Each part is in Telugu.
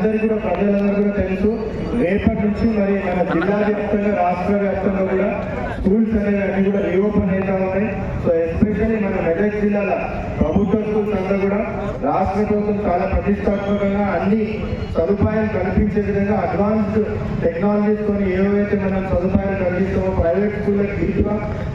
అందరికీ కూడా ప్రజలందరూ కూడా తెలుసు. రేపటి నుంచి మరి మన జిల్లా వ్యాప్తంగా రాష్ట్ర వ్యాప్తంగా కూడా స్కూల్స్ అనేవి అన్ని కూడా రీఓపెన్ అవుతా ఉన్నాయి. సో ఎస్పెషల్లీ మన మెదక్ జిల్లాల ప్రభుత్వ స్కూల్స్ అంతా కూడా రాష్ట్ర ప్రభుత్వం చాలా ప్రతిష్టాత్మకంగా అన్ని సదుపాయాలు కల్పించే విధంగా అడ్వాన్స్డ్ టెక్నాలజీస్ కొని ఏవైతే మనం సదుపాయాలు కల్పిస్తామో ప్రైవేట్ స్కూళ్ళకి దీటుగా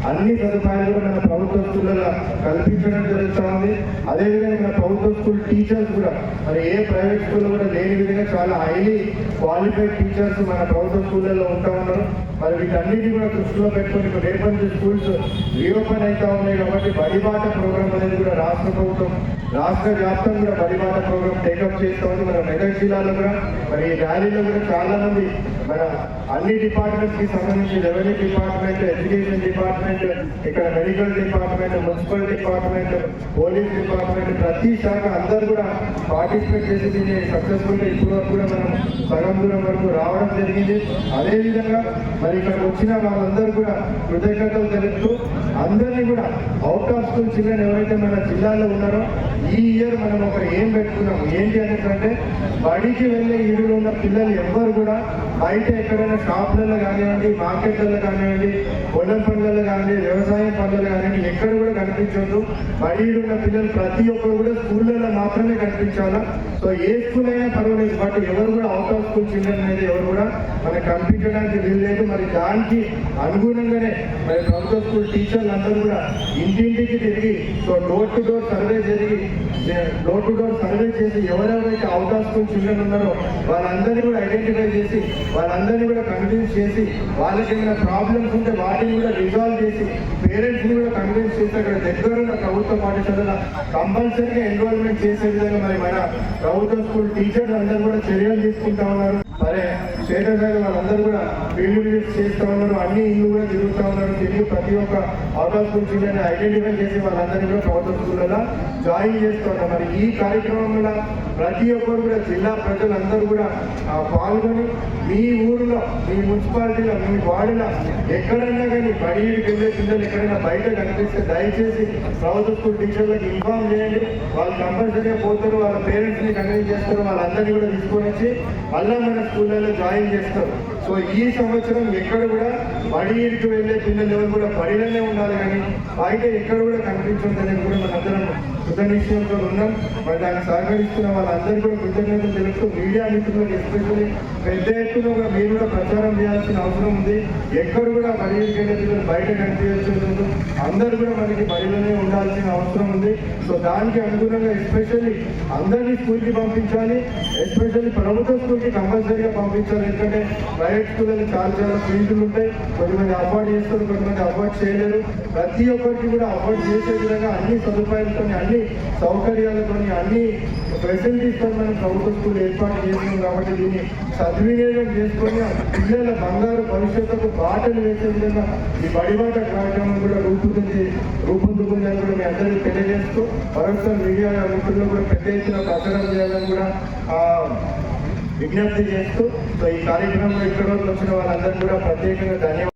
అన్ని సదుపాయాలు కూడా మన ప్రభుత్వ స్కూళ్ళలో కల్పించడం జరుగుతూ ఉంది. అదేవిధంగా మన ప్రభుత్వ స్కూల్ టీచర్స్ కూడా మరి ఏ ప్రైవేట్ స్కూల్లో కూడా లేని విధంగా చాలా హైలీ క్వాలిఫైడ్ టీచర్స్ మన ప్రభుత్వ స్కూళ్ళల్లో ఉంటా ఉన్నారు. మరి వీటన్నిటి కూడా దృష్టిలో పెట్టుకొని రేపటి స్కూల్స్ రీఓపెన్ అవుతా ఉన్నాయి కాబట్టి బడిబాట ప్రోగ్రామ్ అనేది కూడా రాష్ట్ర ప్రభుత్వం రాష్ట్ర వ్యాప్తంగా కూడా బడిబాట ప్రోగ్రామ్ టేకప్ చేస్తామని మన మెదక్ జిల్లాలో కూడా మరి ఈ ర్యాలీలో కూడా చాలా మంది మన అన్ని డిపార్ట్మెంట్స్కి సంబంధించి రెవెన్యూ డిపార్ట్మెంట్ ఎడ్యుకేషన్ డిపార్ట్మెంట్ ఇక్కడ medical department municipal department police department ప్రతి శాఖ అందరూ కూడా పార్టిసిపేట్ చేసి దీన్ని సక్సెస్ఫుల్గా ఇప్పుడు వరకు కూడా మనం సగం దూరం వరకు రావడం జరిగింది. అదేవిధంగా మరి ఇక్కడికి వచ్చిన వాళ్ళందరూ కూడా కృతజ్ఞతలు తెలుపుతూ outcome out of school children ఎవరైతే మన జిల్లాలో ఉన్నారో ఈ ఇయర్ మనం ఒక ఏం పెట్టుకున్నాం? ఏంటి అనేటంటే బడికి వెళ్ళే ఈడులో ఉన్న పిల్లలు ఎవ్వరు కూడా బయట ఎక్కడైనా షాపులలో కానివ్వండి మార్కెట్లలో కానివ్వండి పొలం పనులలో కానివ్వండి వ్యవసాయ పనులలో కానీ ఎక్కడ కూడా కనిపించొద్దు బడిలో ఉన్న పిల్లలు ప్రతి ఒక్కరు కూడా స్కూళ్ళలో మాత్రమే కనిపించాలా? సో ఏ స్కూల్ అయినా పర్వాలేదు బట్ ఎవరు కూడా అవుట్ ఆఫ్ స్కూల్ చిల్డ్రన్ అనేది ఎవరు కూడా మనకు కనిపించడానికి వీల్లేదు. మరి దానికి అనుగుణంగానే మరి ప్రభుత్వ స్కూల్ టీచర్లు అందరూ కూడా ఇంటింటికి తిరిగి so door to door survey జరిగి డోర్ టు డోర్ సర్వే చేసి ఎవరెవరైతే అవుట్ ఆఫ్ స్కూల్ చిల్డ్రన్ ఉన్నారో వాళ్ళందరినీ కూడా ఐడెంటిఫై చేసి వాళ్ళందరినీ కూడా కన్విన్స్ చేసి వాళ్ళకి ఏమైనా ప్రాబ్లమ్స్ ఉంటే వాటిని కూడా రిజాల్వ్ చేసి పేరెంట్స్ ని కూడా కన్విన్స్ చేసి అక్కడ దగ్గర ప్రభుత్వ పాఠశాలలో కంపల్సరీగా ఎన్రోల్మెంట్ చేసే విధంగా మరి మన ప్రభుత్వ స్కూల్ టీచర్లు అందరూ కూడా చర్యలు తీసుకుంటా ఉన్నారు. సరే శేఖర్ గారు వాళ్ళందరూ కూడా ఫీల్డ్ విజిట్స్ చేస్తూ ఉన్నారు అన్ని ఇల్లు కూడా తిరుగుతూ ఉన్నారు. తిరిగి ప్రతి ఒక్క out of school children identify చేసి వాళ్ళందరినీ కూడా ప్రభుత్వ స్కూళ్ళలో జాయిన్ చేస్తూ ఉన్నారు మరి ఈ కార్యక్రమంలో ప్రతి ఒక్కరు కూడా జిల్లా ప్రజలందరూ కూడా పాల్గొని మీ ఊరిలో మీ మున్సిపాలిటీలో మీ వార్డులో ఎక్కడైనా కానీ బడికి వెళ్ళే పిల్లలు ఎక్కడైనా బయట కనిపిస్తే దయచేసి ప్రభుత్వ స్కూల్ టీచర్లకు ఇన్ఫార్మ్ చేయండి. వాళ్ళు కంపల్సరీగా పోతారు వాళ్ళ పేరెంట్స్ని కన్విన్స్ చేస్తారు వాళ్ళందరినీ కూడా తీసుకొని వచ్చి మళ్ళీ మన స్కూళ్ళలో జాయిన్ చేస్తారు. సో ఈ సంవత్సరం ఎక్కడ కూడా బడికి వెళ్ళే పిల్లలు ఎవరు కూడా బడిలోనే ఉండాలి కానీ బయట ఎక్కడ కూడా కనిపించదు కూడా మనందరం కృతనిశ్చయంతో ఉన్నాం. మరి దానికి సహకరిస్తున్న వాళ్ళందరూ కూడా కృతజ్ఞతలు తెలుపుతూ మీడియా మిత్రులకు ఎస్పెషల్లీ పెద్ద ఎత్తున మీరు కూడా ప్రచారం అవసరం ఉంది. ఎక్కడ కూడా బడికి వెళ్ళే బయట కనిపించలేదు అందరూ కూడా మనకి బడిలోనే ఉండాల్సిన అవసరం ఉంది. సో దానికి అనుగుణంగా ఎస్పెషల్లీ అందరినీ స్కూల్కి పంపించాలి. ఎస్పెషల్లీ ప్రభుత్వ స్కూల్కి కంపల్సరీగా పంపించాలి. ఎందుకంటే ప్రైవేట్ స్కూల్లో చాలా చాలా ఫీజులు ఉంటాయి. కొంతమంది అఫోర్డ్ చేస్తారు కొంతమంది అఫోర్డ్ చేయలేరు. ప్రతి ఒక్కరికి కూడా అఫోర్డ్ చేసే విధంగా అన్ని సదుపాయాలతో అన్ని సౌకర్యాలతో అన్ని ఫెసిలిటీస్తో మనం ప్రభుత్వ స్కూల్ ఏర్పాటు చేస్తున్నాం కాబట్టి దీన్ని సద్వినియోగం చేసుకొని పిల్లల బంగారు భవిష్యత్తుకు బాటలు వేసే విధంగా ఈ బడిబాట కార్యక్రమం కూడా రూపుదిద్ది రూపొందుకుందని కూడా మీ అందరికీ తెలియజేస్తూ మరొకసారి మీడియా మిత్రులు కూడా పెద్ద ఎత్తున ప్రచారం చేయాలని కూడా ఆ, విజ్ఞప్తి చేస్తూ సో ఈ కార్యక్రమంలో ఇక్కడ వచ్చిన వాళ్ళందరికీ కూడా ప్రత్యేకంగా ధన్యవాదాలు.